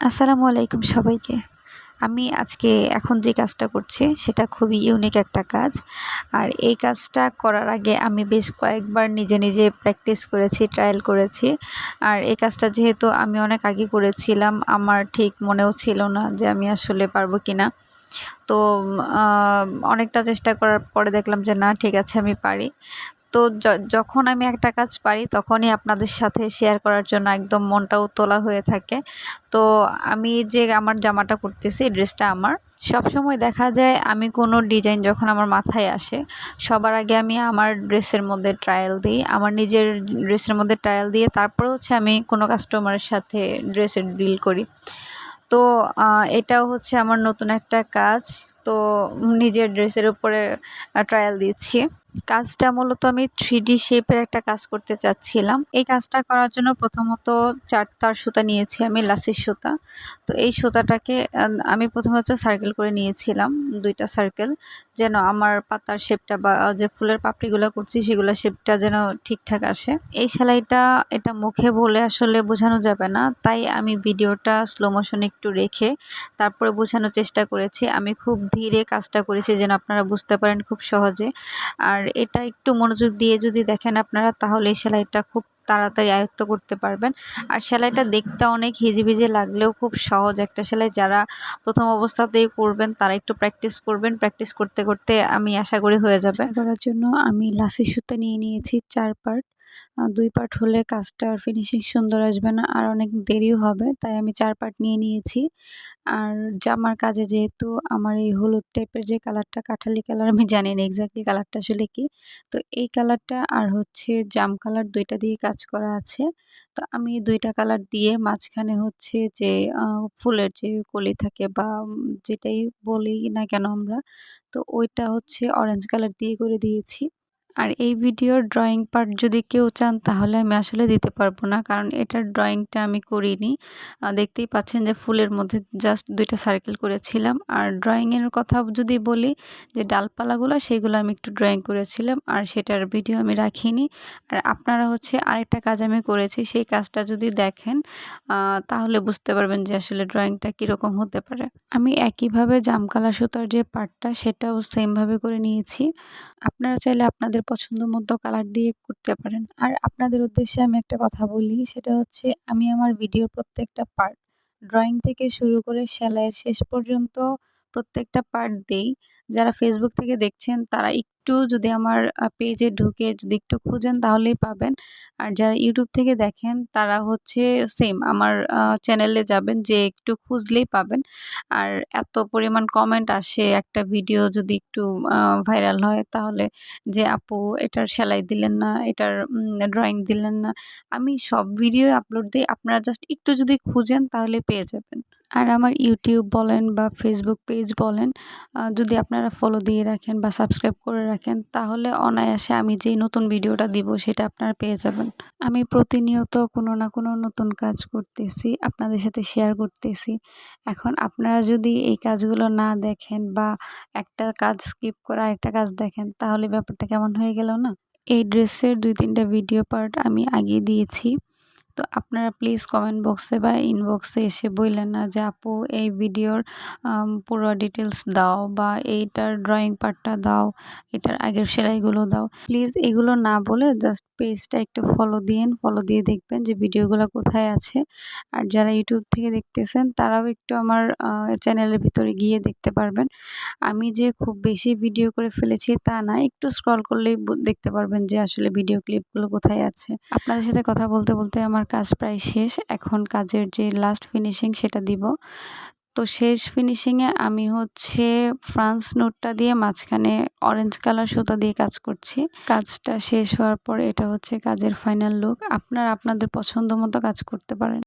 আসসালামু আলাইকুম সবাইকে। আমি আজকে এখন যে কাজটা করছি, সেটা খুবই ইউনিক একটা কাজ। আর এই কাজটা করার আগে আমি বেশ কয়েকবার নিজে নিজে প্র্যাকটিস করেছি ট্রায়াল করেছি। আর এই কাজটা যেহেতু আমি অনেক আগে করেছিলাম, আমার ঠিক মনেও ছিল না যে আমি আসলে পারব কি না তো অনেকটা চেষ্টা করার পরে দেখলাম যে না, ঠিক আছে, আমি পারি। তো যখন আমি একটা কাজ পারি, তখনই আপনাদের সাথে শেয়ার করার জন্য একদম মনটাও তোলা হয়ে থাকে। তো আমি যে আমার জামাটা করতেছি ড্রেসটা আমার সব সময় দেখা যায় আমি কোনো ডিজাইন যখন আমার মাথায় আসে, সবার আগে আমি আমার ড্রেসের মধ্যে ট্রায়াল দিই। আমার নিজের ড্রেসের মধ্যে ট্রায়াল দিয়ে তারপরে হচ্ছে আমি কোনো কাস্টমারের সাথে ড্রেসের ডিল করি। তো এটাও হচ্ছে আমার নতুন একটা কাজ। তো নিজের ড্রেসের উপরে ট্রায়াল দিচ্ছি। কাজটা মূলত আমি থ্রি ডি শেপের একটা কাজ করতে চাচ্ছিলাম। এই কাজটা করার জন্য প্রথমত চারটার সুতা নিয়েছি আমি লাসির সুতা। তো এই সুতাটাকে আমি প্রথমে হচ্ছে সার্কেল করে নিয়েছিলাম, দুইটা সার্কেল যেন আমার পাতার শেপটা বা যে ফুলের পাপড়িগুলো করছি সেগুলো শেপটা যেন ঠিকঠাক আসে। এই সেলাইটা, এটা মুখে বলে আসলে বোঝানো যাবে না, তাই আমি ভিডিওটা স্লো মোশন একটু রেখে তারপরে বোঝানোর চেষ্টা করেছি। আমি খুব ধীরে কাজটা করেছি যেন আপনারা বুঝতে পারেন খুব সহজে। আর এটা একটু মনোযোগ দিয়ে যদি দেখেন আপনারা, তাহলে সেলাইটা খুব তাড়াতাড়ি আয়ত্ত করতে পারবেন। আর সেলাইটা দেখতে অনেক হিজিবিজি লাগলেও খুব সহজ একটা সেলাই। যারা প্রথম অবস্থাতেই করবেন, তারা একটু প্র্যাকটিস করবেন। প্র্যাকটিস করতে করতে আমি আশা করি হয়ে যাবে। করার জন্য আমি লাসি সুতা নিয়ে নিয়েছি চার পার্ট। দুই পার্ট হলে কাজটার ফিনিশিং সুন্দর আসবে না, আর অনেক দেরিও হবে, তাই আমি চার পার্ট নিয়ে নিয়েছি। আর জামার কাজে যেহেতু আমার এই হলুদ টাইপের যে কালারটা কাঠালি কালার আমি জানি না এক্স্যাক্টলি কালারটা আসলে কি, তো এই কালারটা আর হচ্ছে জাম কালার দুইটা দিয়ে কাজ করা আছে। তো আমি দুইটা কালার দিয়ে মাঝখানে হচ্ছে যে ফুলের যে কলি থাকে বা যেটাই বলি না কেন আমরা, তো ওইটা হচ্ছে অরেঞ্জ কালার দিয়ে করে দিয়েছি। আর এই ভিডিওর ড্রয়িং পার্ট যদি কেউ চান, তাহলে আমি আসলে দিতে পারব না, কারণ এটার ড্রয়িংটা আমি করিনি। দেখতেই পাচ্ছেন যে ফুলের মধ্যে জাস্ট দুইটা সার্কেল করেছিলাম। আর ড্রয়িংয়ের কথা যদি বলি, যে ডালপালাগুলো, সেগুলো আমি একটু ড্রয়িং করেছিলাম, আর সেটার ভিডিও আমি রাখিনি। আর আপনারা হচ্ছে আরেকটা কাজ আমি করেছি, সেই কাজটা যদি দেখেন তাহলে বুঝতে পারবেন যে আসলে ড্রয়িংটা কীরকম হতে পারে। আমি একইভাবে জামকালা সুতার যে পার্টটা সেটাও সেমভাবে করে নিয়েছি। আপনারা চাইলে আপনাদের পছন্দ মতো কালার দিয়ে করতে পারেন। আর আপনাদের উদ্দেশ্যে আমি একটা কথা বলি, সেটা হচ্ছে আমি আমার ভিডিওর প্রত্যেকটা পার্ট ড্রয়িং থেকে শুরু করে সেলাইয়ের শেষ পর্যন্ত প্রত্যেকটা পার্ট দেই। যারা ফেসবুক থেকে দেখছেন, তারা একটু যদি আমার পেজে ঢুকে যদি একটু খুঁজেন, তাহলেই পাবেন। আর যারা ইউটিউব থেকে দেখেন, তারা হচ্ছে সেম আমার চ্যানেলে যাবেন, যে একটু খুঁজলেই পাবেন। আর এত পরিমাণ কমেন্ট আসে, একটা ভিডিও যদি একটু ভাইরাল হয়, তাহলে যে, আপু, এটার সেলাই দিলেন না, এটার ড্রয়িং দিলেন না। আমি সব ভিডিও আপলোড দিই। আপনারা জাস্ট একটু যদি খুঁজেন, তাহলে পেয়ে যাবেন। আর আমার ইউটিউব বলেন বা ফেসবুক পেজ বলেন যদি আপনারা ফলো দিয়ে রাখেন বা সাবস্ক্রাইব করে রাখেন, তাহলে অনায়াসে আমি যেই নতুন ভিডিওটা দিব সেটা আপনারা পেয়ে যাবেন। আমি প্রতিনিয়ত কোনো না কোনো নতুন কাজ করতেছি, আপনাদের সাথে শেয়ার করতেছি। এখন আপনারা যদি এই কাজগুলো না দেখেন বা একটা কাজ স্কিপ করে আরেকটা কাজ দেখেন, তাহলে ব্যাপারটা কেমন হয়ে গেল না? এই ড্রেসের দুই তিনটা ভিডিও পার্ট আমি আগে দিয়েছি। তো আপনারা প্লিজ কমেন্ট বক্সে বা ইনবক্সে এসে বললেন না যে, আপু, এই ভিডিওর পুরো ডিটেলস দাও বা এইটার ড্রয়িং পার্টটা দাও, এটার আগের সেলাইগুলো দাও। প্লিজ এগুলো না বলে জাস্ট পেজটা একটু ফলো দিয়েন ফলো দিয়ে দেখবেন যে ভিডিওগুলো কোথায় আছে। আর যারা ইউটিউব থেকে দেখতেছেন, তারাও একটু আমার চ্যানেলের ভিতরে গিয়ে দেখতে পারবেন। আমি যে খুব বেশি ভিডিও করে ফেলেছি তা না, একটু স্ক্রল করলেই দেখতে পারবেন যে আসলে ভিডিও ক্লিপগুলো কোথায় আছে। আপনাদের সাথে কথা বলতে বলতে আমার কাজ প্রায় শেষ। এখন কাজের যে লাস্ট ফিনিশিং সেটা দিব। তো শেষ ফিনিশিংয়ে আমি হচ্ছে ফ্রান্স নোটটা দিয়ে মাঝখানে অরেঞ্জ কালার সুতা দিয়ে কাজ করছি। কাজটা শেষ হওয়ার পর এটা হচ্ছে কাজের ফাইনাল লুক আপনার আপনাদের পছন্দ মতো কাজ করতে পারেন।